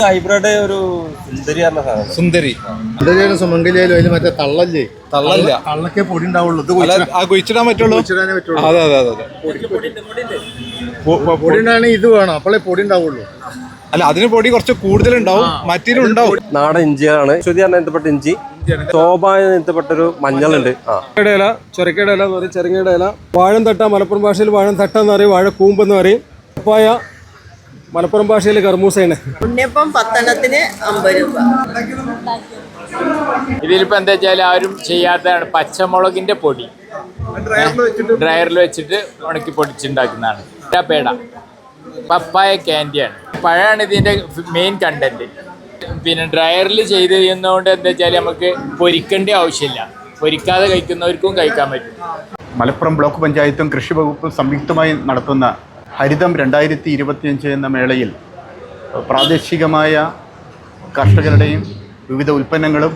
Hybrid ഒരു സുന്ദരി പറഞ്ഞ സാധനം. സുന്ദരി. സുന്ദരിയാലും സുമംഗലിയാലും അതിൽ മറ്റേ തള്ളല്ലേ? തള്ളല്ല. തള്ളക്കേ പൊടി ഉണ്ടാവുള്ളൂ. ഇത് ആ കുഴിച്ചിടാൻ പറ്റുള്ളൂ? കുഴിച്ചിടാനേ പറ്റുള്ളൂ. അതെ അതെ അതെ പൊടി ഉണ്ടാണെങ്കിൽ ഇത് വേണം. അപ്പോഴേ പൊടി ഉണ്ടാവുള്ളൂ. അല്ല അതിന് പൊടി കുറച്ച് കൂടുതലുണ്ടാവും. മറ്റേ ഉണ്ടാവും. നാടൻ ഇഞ്ചിയാണ്. ശ്രുതിയാണ് ബന്ധപ്പെട്ട ഇഞ്ചി? ശോഭമായി ബന്ധപ്പെട്ടൊരു മഞ്ഞളുണ്ട്. ഇടയില ചുരക്കയുടെ ഇല ചുരക്കയുടെ ഇല എന്ന് പറയും ചെറുങ്ങയുടെ ഇല. വാഴം തട്ട മലപ്പുറം ഭാഷയിൽ വാഴം തട്ട എന്ന് പറയും വാഴ കൂമ്പെന്ന് പറയും. പപ്പായ മലപ്പുറം ഭാഷയിൽ കർമൂസയാണ് ഉണ്ണിയപ്പം പത്തെണ്ണത്തിന് അമ്പത് രൂപ. ഇതിലിപ്പോ എന്താ വെച്ചാൽ ആരും ചെയ്യാത്തതാണ്. പച്ചമുളകിന്റെ പൊടി. ഡ്രയറിൽ വെച്ചിട്ട് ഉണക്കി പൊടിച്ചുണ്ടാക്കുന്നതാണ്. പേട. പപ്പായ ക്യാൻഡിയാണ് പഴമാണ് ഇതിന്റെ മെയിൻ കണ്ടന്റ് പിന്നെ ഡ്രയറിൽ ചെയ്ത് ചെയ്യുന്നതുകൊണ്ട് എന്താ വെച്ചാൽ നമുക്ക് പൊരിക്കേണ്ട ആവശ്യമില്ല. പൊരിക്കാതെ കഴിക്കുന്നവർക്കും കഴിക്കാൻ പറ്റും. മലപ്പുറം ബ്ലോക്ക് പഞ്ചായത്തും കൃഷി വകുപ്പും സംയുക്തമായി നടത്തുന്ന ഹരിതം രണ്ടായിരത്തി ഇരുപത്തിയഞ്ച് എന്ന മേളയിൽ പ്രാദേശികമായ കർഷകരുടെയും വിവിധ ഉൽപ്പന്നങ്ങളും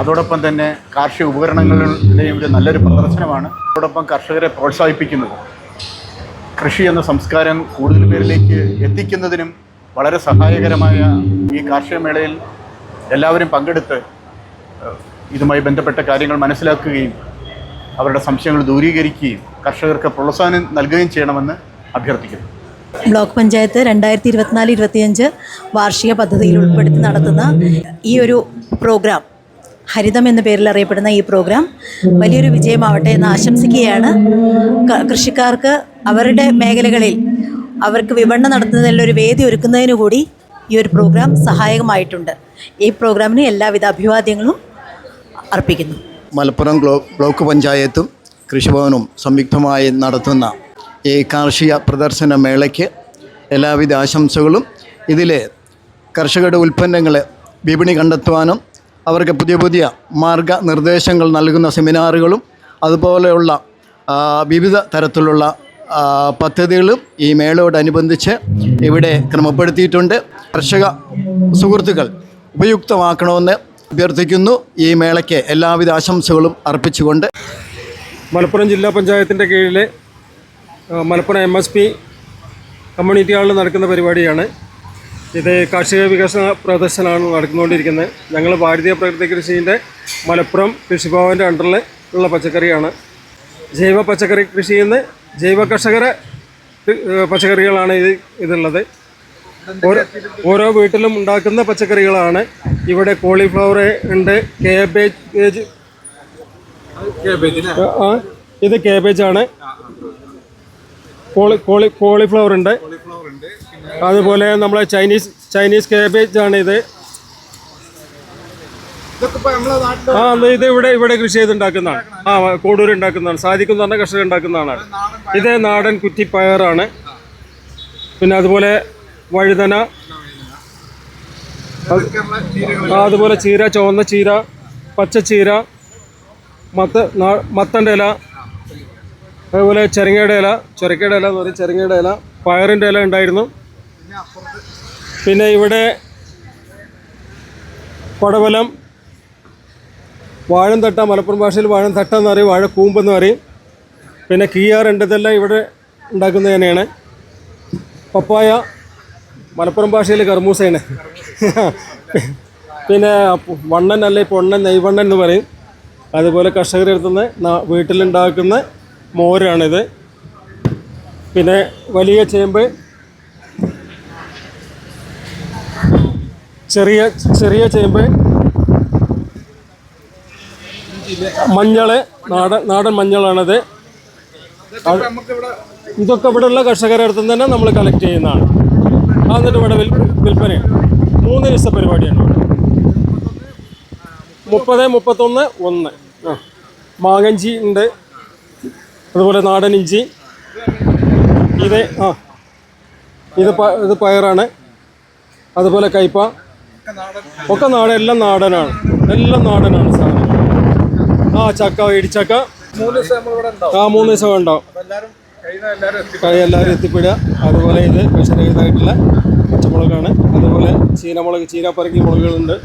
അതോടൊപ്പം തന്നെ കാർഷിക ഉപകരണങ്ങളുടെയും ഒരു നല്ലൊരു പ്രദർശനമാണ്. അതോടൊപ്പം കർഷകരെ പ്രോത്സാഹിപ്പിക്കുന്നത്. കൃഷി എന്ന സംസ്കാരം കൂടുതൽ പേരിലേക്ക് എത്തിക്കുന്നതിനും വളരെ സഹായകരമായ ഈ കാർഷിക മേളയിൽ എല്ലാവരും പങ്കെടുത്ത് ഇതുമായി ബന്ധപ്പെട്ട കാര്യങ്ങൾ മനസ്സിലാക്കുകയും അവരുടെ സംശയങ്ങൾ ദൂരീകരിക്കുകയും കർഷകർക്ക് പ്രോത്സാഹനം നൽകുകയും ചെയ്യണമെന്ന് അഭ്യർത്ഥിക്കുന്നു. ബ്ലോക്ക് പഞ്ചായത്ത് രണ്ടായിരത്തി ഇരുപത്തിനാല് ഇരുപത്തിയഞ്ച് വാർഷിക പദ്ധതിയിൽ ഉൾപ്പെടുത്തി നടത്തുന്ന ഈ ഒരു പ്രോഗ്രാം ഹരിതം എന്ന പേരിൽ അറിയപ്പെടുന്ന ഈ പ്രോഗ്രാം വലിയൊരു വിജയമാവട്ടെ എന്ന് ആശംസിക്കുകയാണ്. കൃഷിക്കാർക്ക് അവരുടെ മേഖലകളിൽ അവർക്ക് വിപണനം നടത്തുന്നതിനുള്ളൊരു വേദി ഒരുക്കുന്നതിനു കൂടി ഈ ഒരു പ്രോഗ്രാം സഹായകമായിട്ടുണ്ട്. ഈ പ്രോഗ്രാമിന് എല്ലാവിധ അഭിവാദ്യങ്ങളും അർപ്പിക്കുന്നു. മലപ്പുറം ബ്ലോക്ക് പഞ്ചായത്തും കൃഷിഭവനും സംയുക്തമായി നടത്തുന്ന ഈ കാർഷിക പ്രദർശന മേളയ്ക്ക് എല്ലാവിധ ആശംസകളും. ഇതിൽ കർഷകരുടെ ഉൽപ്പന്നങ്ങൾ വിപണി കണ്ടെത്തുവാനും അവർക്ക് പുതിയ പുതിയ മാർഗനിർദ്ദേശങ്ങൾ നൽകുന്ന സെമിനാറുകളും അതുപോലെയുള്ള വിവിധ തരത്തിലുള്ള പദ്ധതികളും ഈ മേളയോടനുബന്ധിച്ച് ഇവിടെ ക്രമപ്പെടുത്തിയിട്ടുണ്ട്. കർഷക സുഹൃത്തുക്കൾ ഉപയുക്തമാക്കണമെന്ന് അഭ്യർത്ഥിക്കുന്നു. ഈ മേളയ്ക്ക് എല്ലാവിധ ആശംസകളും അർപ്പിച്ചുകൊണ്ട്. മലപ്പുറം ജില്ലാ പഞ്ചായത്തിന്റെ കീഴിൽ ആ, Malappuram M S P community ഹാളിൽ നടക്കുന്ന പരിപാടിയാണ്. ഇത് കാർഷിക വികസന പ്രദർശനമാണ് നടന്നുകൊണ്ടിരിക്കുന്നത്. ഞങ്ങൾ ഭാരതീയ പ്രകൃതി കൃഷിന്റെ മലപ്പുറം കൃഷിഭവന്റെ അണ്ടറിൽ ഉള്ള പച്ചക്കറിയാണ്. ജൈവ പച്ചക്കറി കൃഷി നിന്ന് ജൈവ കർഷകരെ പച്ചക്കറികളാണ് ഇത് ഇതുള്ളത്. ഓരോ വീട്ടിലും ഉണ്ടാക്കുന്ന പച്ചക്കറികളാണ്. ഇവിടെ കോളിഫ്ലവർ ഉണ്ട് കേബേജ് ഇത് കേബേജ് ആണ്. കോളി കോളി കോളിഫ്ലവർ ഉണ്ട്. അതുപോലെ നമ്മളെ ചൈനീസ് ചൈനീസ് കാബേജ് ആണ് ഇത്. ആ ഇത് ഇവിടെ ഇവിടെ കൃഷി ചെയ്തുണ്ടാക്കുന്നതാണ്. ആ കോടൂർ ഉണ്ടാക്കുന്നതാണ്. സാധിക്കും പറഞ്ഞ കർഷകർ ഉണ്ടാക്കുന്നതാണ്. ഇത് നാടൻ കുറ്റിപ്പയറാണ് പിന്നെ അതുപോലെ വഴുതന. അതുപോലെ ചീര ചുവന്ന ചീര പച്ച ചീര മത്ത മത്തന്റെ ഇല അതുപോലെ ചെറുങ്ങയുടെ ഇല ചുരക്കയുടെ ഇല എന്ന് പറയും. ചെറുങ്ങയുടെ ഇല പയറിന്റെ ഇല ഉണ്ടായിരുന്നു. പിന്നെ ഇവിടെ പടവലം വാഴം തട്ട മലപ്പുറം ഭാഷയിൽ വാഴം തട്ട എന്ന് പറയും വാഴ കൂമ്പെന്ന് പറയും. പിന്നെ കീയാറുണ്ട് ഇതെല്ലാം ഇവിടെ ഉണ്ടാക്കുന്നത് തന്നെയാണ്. പപ്പായ മലപ്പുറം ഭാഷയിൽ കർമൂസയാണ് പിന്നെ വണ്ണൻ അല്ലെ പൊണ്ണൻ നെയ്വണ്ണൻ എന്ന് പറയും. അതുപോലെ കർഷകരെടുത്തുന്ന വീട്ടിലുണ്ടാക്കുന്ന മോരാണിത്. പിന്നെ വലിയ ചേമ്പ്. ചെറിയ ചെറിയ ചേമ്പ്. മഞ്ഞൾ നാടൻ നാടൻ മഞ്ഞളാണത്. ഇതൊക്കെ ഇവിടെയുള്ള കർഷകരുടെ അടുത്ത് തന്നെ നമ്മൾ കളക്ട് ചെയ്യുന്നതാണ്. എന്നിട്ട് ഇവിടെ വിൽ വിൽപ്പന. മൂന്ന് ദിവസ പരിപാടിയാണ്. ഇവിടെ മുപ്പത് മുപ്പത്തൊന്ന് ഒന്ന്. ആ. മാങ്ങഞ്ചി ഉണ്ട്. അതുപോലെ നാടൻ ഇഞ്ചി. ഇത് ആ ഇത് ഇത് പയറാണ്. അതുപോലെ കയ്പ ഒക്കെ നാടൻ എല്ലാം നാടനാണ്. എല്ലാം നാടനാണ് സാധനം. ആ ചക്ക ഇടിച്ചക്ക. ആ മൂന്ന് ദിവസം ഉണ്ടാവും. കൈ എല്ലാവരും എത്തിപ്പെടുക. അതുപോലെ ഇത് വിഷരഹിതമായിട്ടുള്ള പച്ചമുളകാണ്. അതുപോലെ ചീനമുളക് ചീനപ്പറക്കി മുളകുകളുണ്ട്.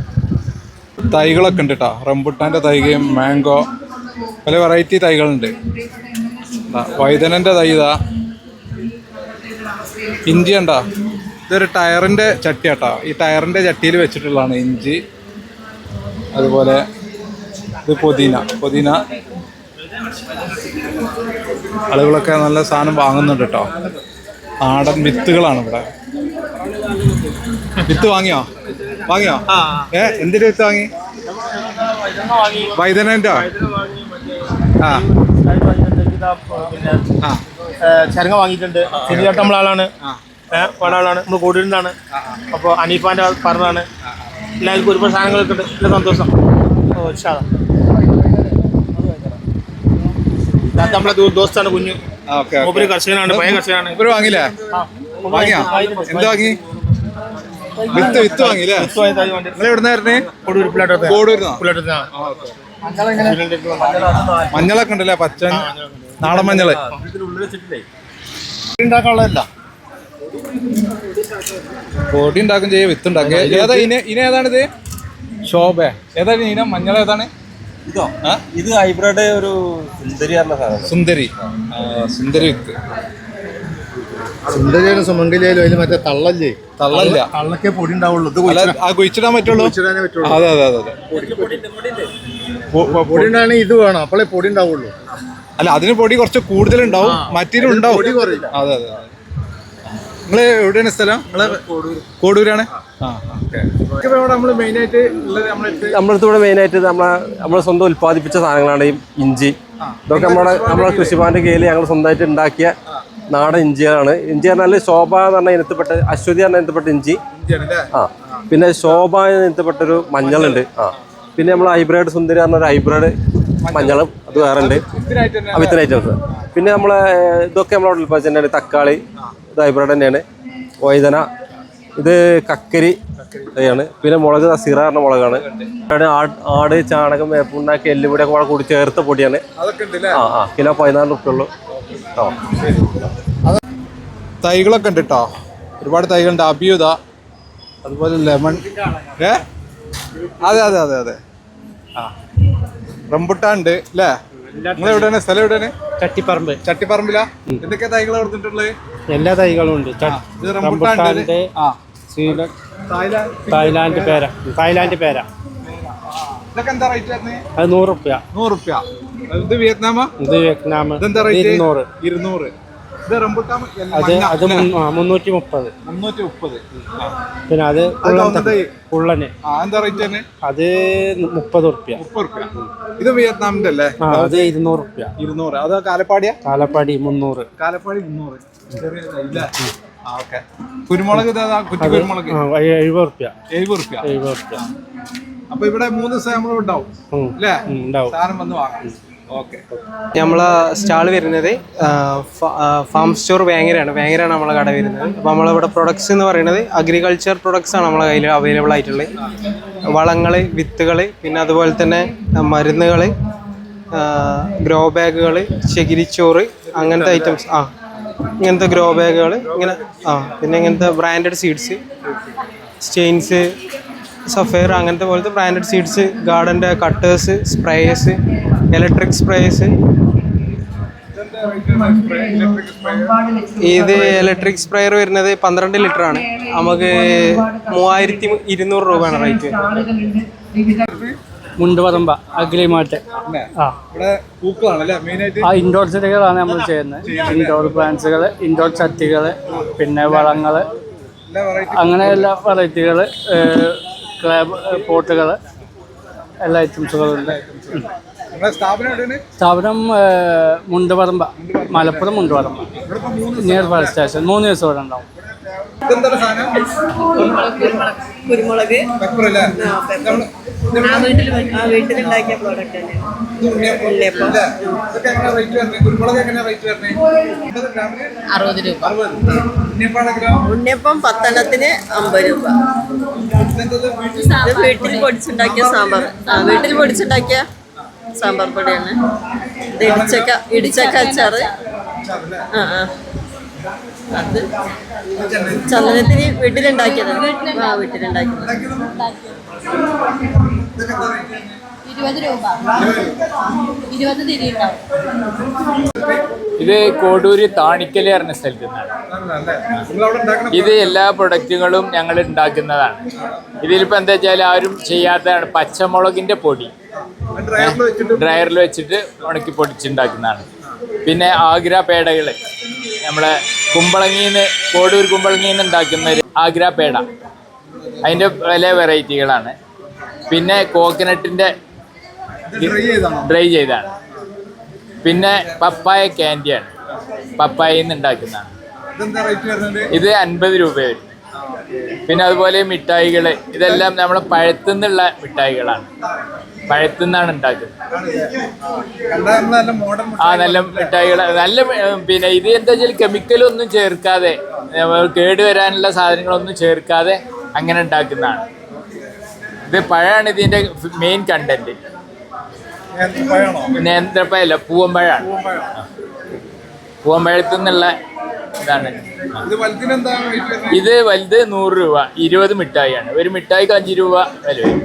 തൈകളൊക്കെ ഉണ്ട് കേട്ടോ. റംബുട്ടാന്റെ തൈകയും മാംഗോ പല വെറൈറ്റി തൈകളുണ്ട്. ദാ, തൈതാ തൈ ഇതാ. ഇഞ്ചി ഉണ്ടാ ഇതൊരു ടയറിന്റെ ചട്ടിയാട്ടോ. ഈ ടയറിന്റെ ചട്ടിയിൽ വെച്ചിട്ടുള്ളതാണ് ഇഞ്ചി. അതുപോലെ ഇത് പുതിന. പുതിന. ആളുകളൊക്കെ നല്ല സാധനം വാങ്ങുന്നുണ്ട് കേട്ടോ നാടൻ വിത്തുകളാണ് ഇവിടെ. വിത്ത് വാങ്ങിയോ? വാങ്ങിയോ? ഏ എന്തിന്റെ വിത്ത് വാങ്ങി? വൈദ്യനന്റെ ആ. ആ. ചരങ്ങ വാങ്ങിയിട്ടുണ്ട്. ചെറിയാട്ടം നമ്മളാളാണ് ഏഹ് പല ആളാണ്. നമ്മൾ കൂടിയിരുന്നാണ് അപ്പോൾ അനീഫാന്റെ പറഞ്ഞതാണ്. എല്ലാവർക്കും ഒരുപാട് സാധനങ്ങളൊക്കെ ഉണ്ട്. നല്ല സന്തോഷം. ഓ ഉഷാ നമ്മളെ ദോസ്താണ് കുഞ്ഞു. മൂപ്പര് കർഷകനാണ് പഴയ കർഷകനാണ്. ഇവർ വാങ്ങില്ലേ വാങ്ങിയാ? എന്താ വാങ്ങി? വിത്ത് വിത്ത് വാങ്ങില്ലേ നിങ്ങൾ എവിടുന്നായിരുന്നേ കൊടുൂർ പിള്ളേട്ടത്തെ കോടൂരുന്നോ പിള്ളേട്ടത്തെ മഞ്ഞളൊക്കെ ഉണ്ടല്ലേ? പച്ച നാടൻ മഞ്ഞൾ ഉണ്ടാക്കാനുള്ളതല്ല പൊടി ഉണ്ടാക്കും ചെയ്യും വിത്ത് ഉണ്ടാക്കി ഏതാ ഇന ഇന ഏതാണിത്? ശോഭ. ഏതാണ് ഇനം മഞ്ഞൾ ഏതാണ്? ഇതോ? ഇത് ഹൈബ്രിഡ് ഒരു സുന്ദരി സുന്ദരി. ആ, സുന്ദരി വിത്ത്. സുന്ദരിയായാലും സുമംഗലിയായാലും അതിൽ മറ്റേ തള്ളല്ലേ? തള്ളല്ല. തള്ളക്കേ പൊടി ഉണ്ടാവുള്ളൂ. ഇത് കുഴിച്ചിടാൻ പറ്റുള്ളൂ. അതെ അതെ അതെ പൊടി ഉണ്ടാണെങ്കിൽ ഇത് വേണം. അപ്പോഴേ പൊടി ഉണ്ടാവുള്ളൂ. അല്ല അതിന് പൊടി കുറച്ച് കൂടുതലുണ്ടാവും മറ്റിനും ഉണ്ടാവും. പൊടി കുറയില്ല. അതെ അതെ. നിങ്ങൾ എവിടെയാണ് സ്ഥലം? നിങ്ങൾ കോടൂരാണ്? ആ ഓക്കെ. നമ്മൾ മെയിൻ ആയിട്ട് ഉള്ളത് നമ്മളെ നമ്മളടുത്ത് ഇവിടെ മെയിനായിട്ട് നമ്മളെ നമ്മളെ സ്വന്തം ഉത്പാദിപ്പിച്ച സാധനങ്ങളാണ് ഈ ഇഞ്ചി. ഇതൊക്കെ നമ്മുടെ നമ്മുടെ കൃഷിഭവന്റെ കീഴിൽ ഞങ്ങൾ സ്വന്തമായിട്ട് ഉണ്ടാക്കിയ നാടൻ ഇഞ്ചിയാണ് ഇഞ്ചി പറഞ്ഞാൽ ശോഭ എന്ന് പറഞ്ഞ ഇനത്തിൽപ്പെട്ട അശ്വതി പറഞ്ഞ ഇനത്തിൽപ്പെട്ട ഇഞ്ചി. ആ. പിന്നെ ശോഭ എന്ന ഇനത്തിൽപ്പെട്ടൊരു മഞ്ഞളുണ്ട്. ആ. പിന്നെ നമ്മൾ ഹൈബ്രിഡ് സുന്ദരി പറഞ്ഞ ഒരു ഹൈബ്രിഡ് മഞ്ഞളും അത് വേറെ ഉണ്ട് ആ, വിത്തിന് ഐറ്റംസ്. പിന്നെ നമ്മളെ ഇതൊക്കെ നമ്മളെ ഉൽപ്പാദിച്ച തന്നെയാണ്. തക്കാളി ഇത് ഹൈബ്രിഡ് തന്നെയാണ്. വൈതന ഇത് കക്കരി ആണ് പിന്നെ മുളക് സിറ പറഞ്ഞ മുളകാണ്. ആട് ചാണകം വേപ്പുണ്ടാക്കി എല്ലുപൊടി ഒക്കെ കൂടെ കൂടി ചേർത്ത പൊടിയാണ്. ആ ആ കിലോ പതിനാല് റുപ്യ ഉള്ളു. ആ. തൈകളൊക്കെ ഉണ്ട് കേട്ടോ ഒരുപാട് തൈകളുണ്ട്. അഭിയുത അതുപോലെ ലെമൺ. ഏ? അതെ അതെ അതെ അതെ. ആ. റംബുട്ടാൻ ഉണ്ട് അല്ലേ? നിങ്ങൾ എവിടെയാണ്? സ്ഥലം എവിടെയാണ്? ചട്ടിപ്പറമ്പ്. ചട്ടിപ്പറമ്പിലാ? എന്തൊക്കെ തൈകൾ കൊടുത്തിട്ടുള്ളത്? എല്ലാ തൈകളും ഉണ്ട്. തായ്ലാന്റ് പേര. തായ്ലാന്റ് പേര. ഇതൊക്കെ എന്താ റേറ്റ് അത് നൂറ് റുപ്യ. നൂറ് റുപ്യ. ഇത് വിയറ്റ്നാമ? ഇത് വിയറ്റ്നാം ഇതെന്താ റേറ്റ് ഇരുന്നൂറ്. ഇരുന്നൂറ്. അത് അത് മുന്നൂറ്റി മുപ്പത് മുന്നൂറ്റി മുപ്പത് പിന്നെ അത് കുള്ളന് എന്താ റേറ്റ് അത് മുപ്പത് ഇത് വിയറ്റ്നാമിന്റെ അല്ലേ? അത് ഇരുന്നൂറ് റുപ്യ ഇരുന്നൂറ്. അത് കാലപ്പാടിയാ? കാലപ്പാടി മുന്നൂറ്. കാലപ്പാടി മുന്നൂറ്. കുരുമുളക് കുരുമുളക്. എഴുപത് റുപ്യ എഴുപത് റുപ്യ എഴുപത് റുപ്യ അപ്പൊ ഇവിടെ മൂന്ന് ദിവസം നമ്മൾ ഉണ്ടാവും. അല്ലേ? ഉണ്ടാവും. സാധനം വന്ന് വാങ്ങാം. നമ്മളെ സ്റ്റാൾ വരുന്നത് ഫ- സ്റ്റോർ വേങ്ങരയാണ്. വേങ്ങരയാണ് നമ്മളെ കട വരുന്നത്. അപ്പോൾ നമ്മളിവിടെ പ്രൊഡക്ട്സ് എന്ന് പറയുന്നത് അഗ്രികൾച്ചർ പ്രൊഡക്ട്സ് ആണ് നമ്മളെ കയ്യിൽ അവൈലബിൾ ആയിട്ടുള്ളത്. വളങ്ങൾ വിത്തുകൾ പിന്നെ അതുപോലെ തന്നെ മരുന്നുകൾ ഗ്രോ ബാഗുകൾ ചകിരിച്ചോറ് അങ്ങനത്തെ ഐറ്റംസ് ആ ഇങ്ങനത്തെ ഗ്രോ ബാഗുകൾ ഇങ്ങനെ ആ പിന്നെ ഇങ്ങനത്തെ ബ്രാൻഡഡ് സീഡ്സ് സ്റ്റെയിൻസ് സഫയർ അങ്ങനത്തെ പോലത്തെ ബ്രാൻഡഡ് സീഡ്സ് ഗാർഡന്റെ കട്ടേഴ്സ് സ്പ്രേയേഴ്സ് ഇലക്ട്രിക് സ്പ്രേസ് ഇത് ഇലക്ട്രിക് സ്പ്രേയർ വരുന്നത് പന്ത്രണ്ട് ലിറ്റർ ആണ്. നമുക്ക് മൂവായിരത്തി ഇരുന്നൂറ് രൂപയാണ് റേറ്റ് മുണ്ടുപറമ്പ അഗ്ലി ആ. ആയിട്ട് ആ ഇൻഡോർ ചെടികളാണ് നമ്മൾ ചെയ്യുന്നത്. ഇൻഡോർ പ്ലാന്റ്സുകൾ ഇൻഡോർ ചട്ടികൾ പിന്നെ വളങ്ങൾ അങ്ങനെ എല്ലാ വെറൈറ്റികൾ ക്ലാബ് പോട്ടുകൾ എല്ലാ ഐറ്റംസുകളും ഉണ്ട്. നിങ്ങളുടെ സ്ഥാപനം Munduparamba. Malappuram Munduparamba. Near fire station മൂന്ന് ദിവസം ഇവിടെ ഉണ്ടാവും. സാധനം? കുരുമുളക്. ആ, വീട്ടിൽ ആ വീട്ടിലുണ്ടാക്കിയ പ്രോഡക്റ്റ് തന്നെ. അറുപത് രൂപ. ഉണ്ണിയപ്പം പത്തെണ്ണത്തിന് അമ്പത് രൂപ. വീട്ടിൽ പൊടിച്ചുണ്ടാക്കിയ സാമ്പാർ. ആ വീട്ടിൽ പൊടിച്ചുണ്ടാക്കിയ സാമ്പാർ പൊടിയാണ്. ഇത് ഇടിച്ചക്ക ഇടിച്ചക്ക അച്ചാറ് ആ ആ. അത് ചന്ദനത്തിന് വീട്ടിലുണ്ടാക്കിയത്. ആ വീട്ടിലുണ്ടാക്കിയത്. ഇരുപത് രൂപ. ഇരുപത് തിരി ഉണ്ടാവും. ഇത് കോടൂര് താണിക്കൽ പറഞ്ഞ സ്ഥലത്ത് നിന്നാണ്. ഇത് എല്ലാ പ്രൊഡക്റ്റുകളും ഞങ്ങൾ ഉണ്ടാക്കുന്നതാണ്. ഇതിലിപ്പോൾ എന്താ വെച്ചാൽ ആരും ചെയ്യാത്തതാണ് പച്ചമുളകിന്റെ പൊടി. ഡ്രയറിൽ വെച്ചിട്ട് ഉണക്കി പൊടിച്ചുണ്ടാക്കുന്നതാണ്. പിന്നെ ആഗ്ര പേടകൾ നമ്മുടെ കുമ്പളങ്ങിന്ന് കോടൂർ കുമ്പളങ്ങിന്ന് ഉണ്ടാക്കുന്ന ഒരു ആഗ്ര പേട. അതിന്റെ പല വെറൈറ്റികളാണ്. പിന്നെ കോക്കനട്ടിന്റെ ഡ്രൈ ചെയ്താണ്? പിന്നെ പപ്പായ ക്യാൻഡിയാണ്. പപ്പായയിൽ നിന്ന് ഉണ്ടാക്കുന്നതാണ് ഇത് അൻപത് രൂപ വരും. പിന്നെ അതുപോലെ മിഠായികൾ ഇതെല്ലാം നമ്മളെ പഴത്തുനിന്നുള്ള മിഠായികളാണ്. പഴത്തുനിന്നാണ് ഉണ്ടാക്കുന്നത് ആ നല്ല മിഠായികൾ നല്ല പിന്നെ ഇത് എന്താ വെച്ചാൽ കെമിക്കലൊന്നും ചേർക്കാതെ കേട് വരാനുള്ള സാധനങ്ങളൊന്നും ചേർക്കാതെ അങ്ങനെ ഉണ്ടാക്കുന്നതാണ്. ഇത് പഴമാണ് ഇതിന്റെ മെയിൻ കണ്ടന്റ് നേന്ത്രപ്പഴല്ല പൂവമ്പഴമാണ് പൂവമ്പഴത്തു നിന്നുള്ള ഇതാണ്. ഇത് വലുത് നൂറ് രൂപ ഇരുപത് മിഠായിയാണ്. ഒരു മിഠായിക്ക് അഞ്ച് രൂപ വില വരും.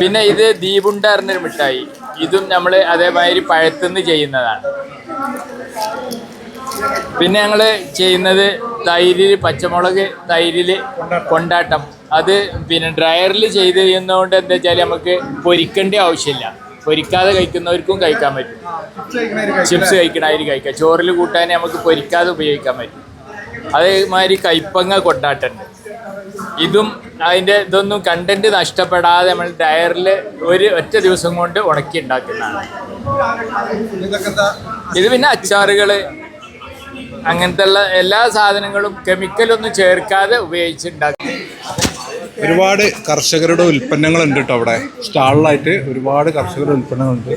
പിന്നെ ഇത് ദീപുണ്ട പറഞ്ഞൊരു മിഠായി. ഇതും നമ്മൾ അതേമാതിരി പഴത്തുനിന്ന് ചെയ്യുന്നതാണ്. പിന്നെ ഞങ്ങൾ ചെയ്യുന്നത് തൈരിൽ പച്ചമുളക് തൈരിൽ കൊണ്ടാട്ടം. അത് പിന്നെ ഡ്രയറിൽ ചെയ്ത് ചെയ്യുന്നതുകൊണ്ട് എന്താ വെച്ചാൽ നമുക്ക് പൊരിക്കേണ്ട ആവശ്യമില്ല. പൊരിക്കാതെ കഴിക്കുന്നവർക്കും കഴിക്കാൻ പറ്റും. ചിപ്സ് കഴിക്കണമാതിരി കഴിക്കാം. ചോറിൽ കൂട്ടാൻ നമുക്ക് പൊരിക്കാതെ ഉപയോഗിക്കാൻ പറ്റും. അതേമാതിരി കൈപ്പങ്ങ കൊണ്ടാട്ടുണ്ട്. ഇതും അതിന്റെ ഇതൊന്നും കണ്ടന്റ് നഷ്ടപ്പെടാതെ നമ്മൾ ഡയറിൽ ഒരു ഒറ്റ ദിവസം കൊണ്ട് ഉണക്കി ഉണ്ടാക്കുന്നതാണ്. ഇത് പിന്നെ അച്ചാറുകൾ അങ്ങനത്തെ എല്ലാ സാധനങ്ങളും കെമിക്കലൊന്നും ചേർക്കാതെ ഉപയോഗിച്ചുണ്ടാക്കും ഒരുപാട് കർഷകരുടെ ഉൽപ്പന്നങ്ങളുണ്ട് കേട്ടോ അവിടെ. സ്റ്റാളിലായിട്ട് ഒരുപാട് കർഷകരുടെ ഉൽപ്പന്നങ്ങളുണ്ട്.